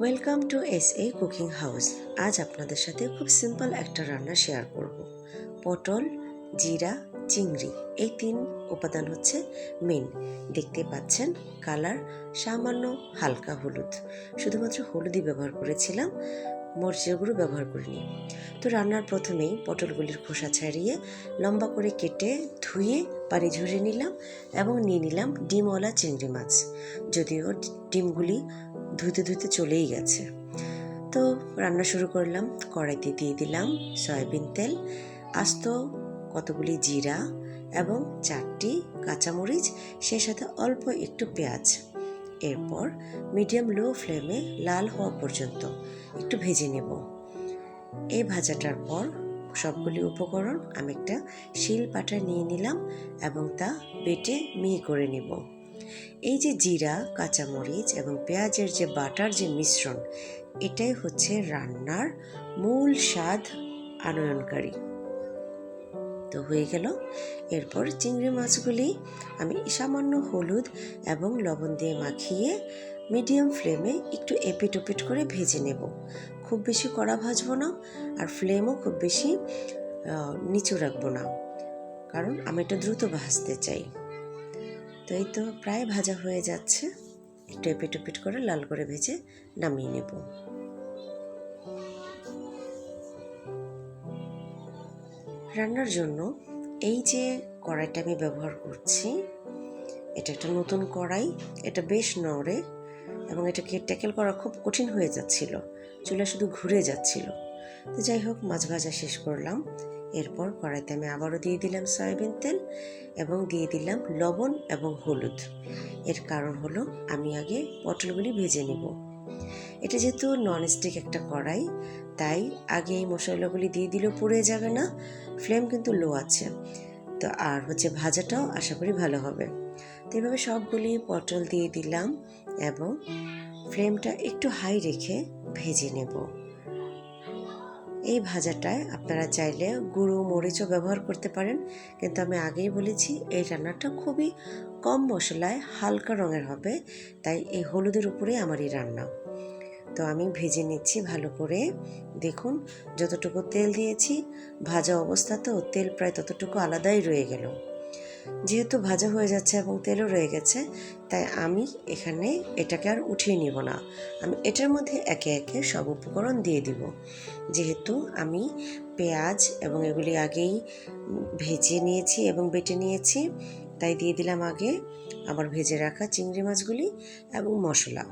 Welcome to S A cooking house আজ আপনাদের সাথে খুব সিম্পল একটা রান্না শেয়ার করব। পটল, জিরা, চিংড়ি, এই তিন উপাদান হচ্ছে মেন দেখতে পাচ্ছেন কালার সামান্য হালকা হলুদ। শুধুমাত্র হলুদই ব্যবহার করেছিলাম, মরিচের গুঁড়ো ব্যবহার করিনি। তো রান্নার প্রথমেই পটলগুলির খোসা ছাড়িয়ে লম্বা করে কেটে ধুয়ে পানি ঝরিয়ে নিলাম এবং নিয়ে নিলাম ডিমওয়ালা চিংড়ি মাছ। যদিও ডিমগুলি ধুতে ধুতে চলেই গেছে। তো রান্না শুরু করলাম, কড়াইতে দিয়ে দিলাম সয়াবিন তেল, আস্ত কতগুলি জিরা এবং চারটি কাঁচামরিচ, সেই সাথে অল্প একটু পেঁয়াজ। এরপর মিডিয়াম লো ফ্লেমে লাল হওয়া পর্যন্ত একটু ভেজে নেব। এই ভাজাটার পর সবগুলি উপকরণ আমি একটা শিল পাটা নিয়ে নিলাম এবং তা বেটে মিহি করে নেব। এই যে জিরা, কাঁচামরিচ এবং পেঁয়াজের যে বাটার যে মিশ্রণ, এটাই হচ্ছে রান্নার মূল স্বাদ আনয়নকারী। তো হয়ে গেল। এরপর চিংড়ি মাছগুলি আমি সামান্য হলুদ এবং লবণ দিয়ে মাখিয়ে মিডিয়াম ফ্লেমে একটু এপিট ওপিট করে ভেজে নেব। খুব বেশি কড়া ভাজবো না আর ফ্লেমও খুব বেশি নিচু রাখব না। কারণ আমি এটা দ্রুত ভাজতে চাই। তো এই তো প্রায় ভাজা হয়ে যাচ্ছে। একটু এপিট ওপিট করে লাল করে ভেজে নামিয়ে নেব। রান্নার জন্য এই যে কড়াইটা আমি ব্যবহার করছি, এটা একটা নতুন কড়াই, এটা বেশ নড়ে এবং এটাকে ট্যাকেল করা খুব কঠিন হয়ে যাচ্ছিল চুলা শুধু ঘুরে যাচ্ছিল। তো যাই হোক, মাছ ভাজা শেষ করলাম। এরপর কড়াইতে আমি আবারও দিয়ে দিলাম সয়াবিন তেল এবং দিয়ে দিলাম লবণ এবং হলুদ। এর কারণ হলো আমি আগে পটলগুলি ভেজে নিব। এটা যেহেতু ননস্টিক একটা কড়াই, তাই আগে এই মশলাগুলি দিয়ে দিলেও পুড়ে যাবে না ফ্লেম কিন্তু লো আছে। তো আর হচ্ছে ভাজাটাও আশা করি ভালো হবে। তো এইভাবে সবগুলি পটল দিয়ে দিলাম এবং ফ্লেমটা একটু হাই রেখে ভেজে নেব। এই ভাজাটায় আপনারা চাইলে গুঁড়ো, মরিচও ব্যবহার করতে পারেন। কিন্তু আমি আগেই বলেছি, এই রান্নাটা খুবই কম মশলায় হালকা রঙের হবে, তাই এই হলুদের উপরে আমার এই রান্না। তো আমি ভেজে নিচ্ছি ভালো করে। দেখুন, যতটুকু তেল দিয়েছি, ভাজা অবস্থাতেও তেল প্রায় ততটুকু আলাদাই রয়ে গেল। যেহেতু ভাজা হয়ে যাচ্ছে এবং তেলও রয়ে গেছে, তাই আমি এখানে এটাকে আর উঠিয়ে নিব না। আমি এটার মধ্যে একে একে সব উপকরণ দিয়ে দিব। যেহেতু আমি পেঁয়াজ এবং এগুলি আগেই ভেজে নিয়েছি এবং বেটে নিয়েছি, তাই দিয়ে দিলাম আগে আবার ভেজে রাখা চিংড়ি মাছগুলি এবং মশলা।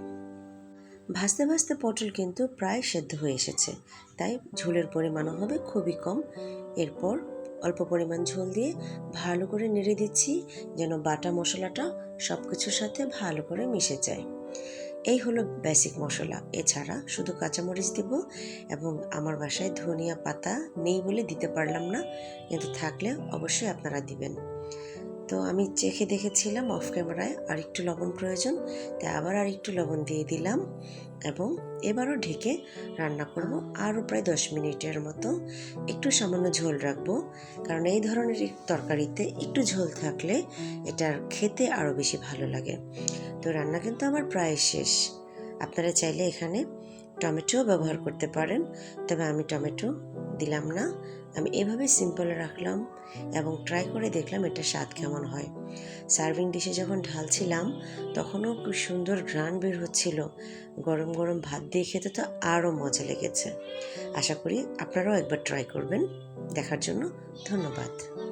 ভাজতে ভাজতে পটল কিন্তু প্রায় সেদ্ধ হয়ে এসেছে, তাই ঝোলের পরিমাণও হবে খুবই কম। এরপর অল্প পরিমাণ ঝোল দিয়ে ভালো করে নেড়ে দিচ্ছি যেন বাটা মশলাটা সব কিছুর সাথে ভালো করে মিশে যায়। এই হলো বেসিক মশলা। এছাড়া শুধু কাঁচামরিচ দেব এবং আমার বাসায় ধনিয়া পাতা নেই বলে দিতে পারলাম না। কিন্তু থাকলে অবশ্যই আপনারা দিবেন। তো আমি চেখে দেখেছিলাম অফ ক্যামেরায় আর একটু লবণ প্রয়োজন, তাই আবার আর একটু লবণ দিয়ে দিলাম এবং এবারও ঢেকে রান্না করব আরও প্রায় দশ মিনিটের মতো। একটু সামান্য ঝোল রাখব, কারণ এই ধরনের তরকারিতে একটু ঝোল থাকলে এটার খেতে আরও বেশি ভালো লাগে। তো রান্না কিন্তু আমার প্রায় শেষ। আপনারা চাইলে এখানে টমেটোও ব্যবহার করতে পারেন, তবে আমি টমেটো দিলাম না। আমি এভাবে সিম্পল রাখলাম এবং ট্রাই করে দেখলাম এটা স্বাদ কেমন হয়। সার্ভিং ডিশে যখন ঢালছিলাম, তখনও খুব সুন্দর ঘ্রাণ বের হচ্ছিল। গরম গরম ভাত দিয়ে খেতে তো আরও মজা লেগেছে। আশা করি আপনারাও একবার ট্রাই করবেন। দেখার জন্য ধন্যবাদ।